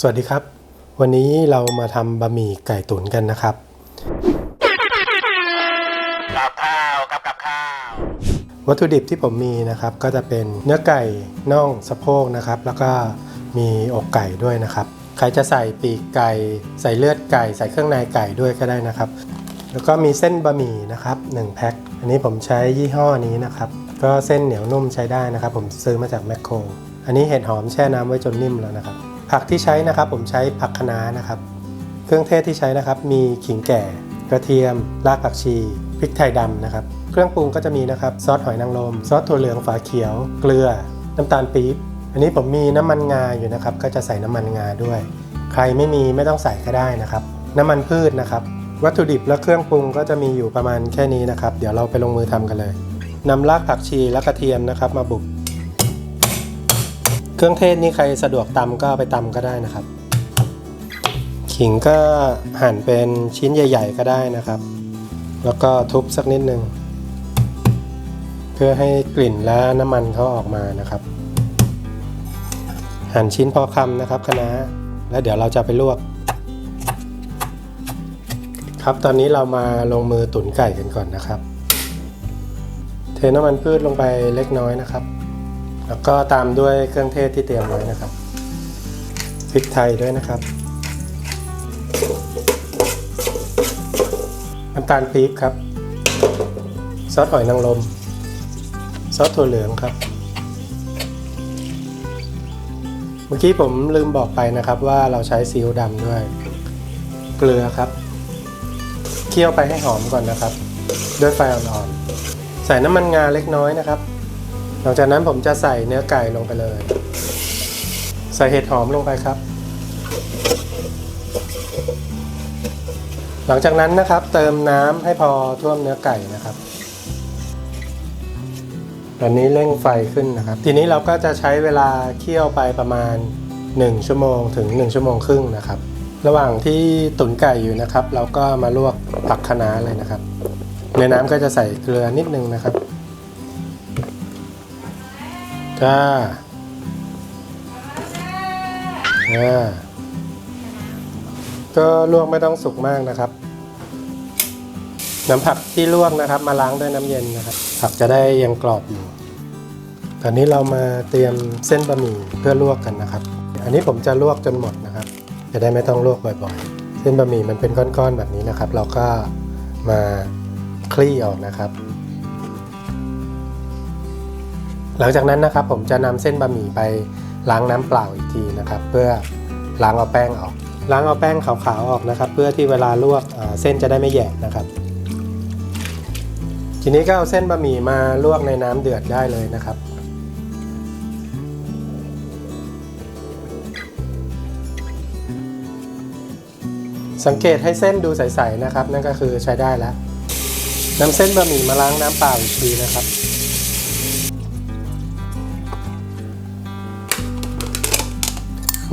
สวัสดีครับ วันนี้เรามาทำบะหมี่ไก่ตุ๋นกันนะครับ กับข้าวกับกับข้าว วัตถุดิบที่ผมมีนะครับ ก็จะเป็นเนื้อไก่น่องสะโพกนะครับ แล้วก็มีอกไก่ด้วยนะครับ ใครจะใส่ปีกไก่ ใส่เลือดไก่ ใส่เครื่องในไก่ด้วยก็ได้นะครับ แล้วก็มีเส้นบะหมี่นะครับ1แพ็คอันนี้ผมใช้ยี่ห้อนี้นะครับ ก็เส้นเหนียวนุ่มใช้ได้นะครับ ผมซื้อมาจากแมคโครอันนี้เห็ดหอมแช่น้ำไว้จนนิ่มแล้วนะครับ ผักที่ใช้นะครับผมใช้ผักคะน้านะครับ เครื่องเทศที่ใช้นะครับมีขิงแก่ กระเทียม รากผักชีพริกไทยดำนะครับ เครื่องปรุงก็จะมีนะครับซอสหอยนางรมซอสถั่วเหลืองฝาเขียว เกลือ น้ำตาลปี๊บอันนี้ผมมีน้ำมันงาอยู่นะครับ ก็จะใส่น้ำมันงาด้วย ใครไม่มีไม่ต้องใส่ก็ได้นะครับ น้ำมันพืชนะครับ วัตถุดิบและเครื่องปรุงก็จะมีอยู่ประมาณแค่นี้นะครับ เดี๋ยวเราไปลงมือทำกันเลยนำรากผักชีและกระเทียมนะครับ มาบุบ เครื่องเทศนี่ใครสะดวกตำก็ไปตำก็ได้นะครับ ขิงก็หั่นเป็นชิ้นใหญ่ ๆ ก็ได้นะครับ แล้วก็ทุบสักนิดนึงเพื่อให้กลิ่นและน้ำมันเขาออกมานะครับ หั่นชิ้นพอคำนะครับคะน้าแล้วเดี๋ยวเราจะไปลวก ครับตอนนี้เรามาลงมือตุ๋นไก่กันก่อนนะครับ เทน้ำมันพืชลงไปเล็กน้อยนะครับ แล้วก็ตามด้วยเครื่องเทศที่เตรียมไว้นะครับพริกไทยด้วยนะครับน้ำตาลปี๊บครับ ซอสหอยนางรมซอสถั่วเหลืองครับ เมื่อกี้ผมลืมบอกไปนะครับว่าเราใช้ซีอิ๊วดำด้วย เกลือครับ เคี่ยวไปให้หอมก่อนนะครับ ด้วยไฟอ่อนๆใส่น้ำมันงาเล็กน้อยนะครับ ลังจากนั้นผมจะใส่เนื้อไก่ลงไปเลย ใส่เห็ดหอมลงไปครับ หลังจากนั้นนะครับเติมน้ำให้พอท่วมเนื้อไก่นะครับ ตอนนี้เร่งไฟขึ้นนะครับ ทีนี้เราก็จะใช้เวลาเคี่ยวไปประมาณ 1 ชั่วโมงถึง 1 ชั่วโมงครึ่งนะครับ ระหว่างที่ตุ๋นไก่อยู่นะครับ เราก็มาลวกผักคะน้าเลยนะครับ ในน้ำก็จะใส่เกลือนิดนึงนะครับ จ้าอ่าก็ลวกไม่ต้องสุกมากนะครับ น้ำผักที่ลวกนะครับ มาล้างด้วยน้ำเย็นนะครับ ผักจะได้ยังกรอบอยู่ ตอนนี้เรามาเตรียมเส้นบะหมี่เพื่อลวกกันนะครับ อันนี้ผมจะลวกจนหมดนะครับ จะได้ไม่ต้องลวกบ่อยๆ เส้นบะหมี่มันเป็นก้อนๆแบบนี้นะครับ เราก็มาคลี่ออกนะครับ หลังจากนั้นนะครับผมจะนำเส้นบะหมี่ไปล้างน้ำเปล่าอีกทีนะครับ เพื่อล้างเอาแป้งออก ล้างเอาแป้งขาวๆออกนะครับ เพื่อที่เวลาลวกเส้นจะได้ไม่แยกนะครับ ทีนี้ก็เอาเส้นบะหมี่มาลวกในน้ำเดือดได้เลยนะครับสังเกตให้เส้นดูใสๆนะครับ นั่นก็คือใช้ได้แล้วนำเส้นบะหมี่มาล้างน้ำเปล่าอีกทีนะครับ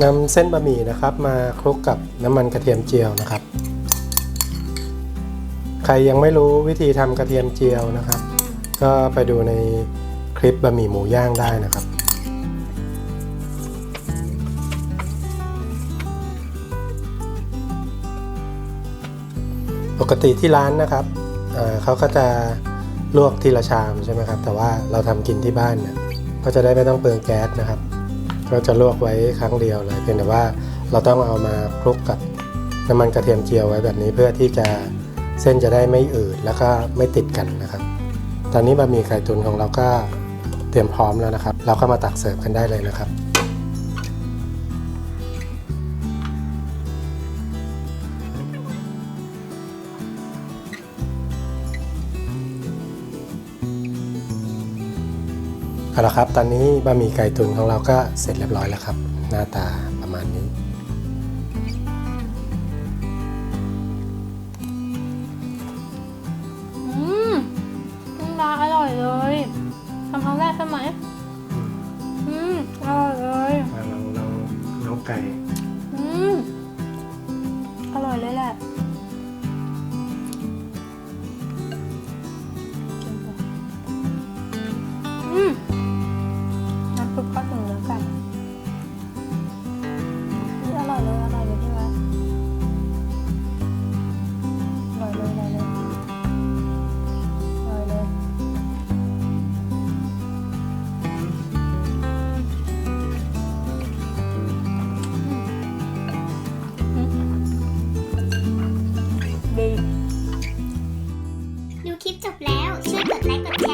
นำเส้นบะหมี่นะครับ มาคลุกกับน้ำมันกระเทียมเจียวนะครับ ใครยังไม่รู้วิธีทำกระเทียมเจียวนะครับ ก็ไปดูในคลิปบะหมี่หมูย่างได้นะครับปกติที่ร้านนะครับเเขาก็จะลวกทีละชามใช่ไหมครับ แต่ว่าเราทำกินที่บ้านเนี่ยก็จะได้ไม่ต้องเปลืองแก๊สนะครับ ก็จะลวกไว้ครั้งเดียวเลยเพียงแต่ว่าเราต้องเอามาคลุกกับน้ำมันกระเทียมเจียวไว้แบบนี้เพื่อที่จะเส้นจะได้ไม่อืดแล้วก็ไม่ติดกันนะครับ ตอนนี้บะหมี่ไข่ตุ๋นของเราก็เตรียมพร้อมแล้วนะครับ เราก็มาตักเสิร์ฟกันได้เลยนะครับ เอาละครับ ตอนนี้บะหมี่ไก่ตุ๋นของเราก็เสร็จเรียบร้อยแล้วครับ หน้าตาประมาณนี้ อืมน้ำลาอร่อยเลยทำครั้งแรกใช่ไหมอืมอร่อยเลยเราเราเราไก่ อืม จบแล้วช่วยกดไลค์กดแชร์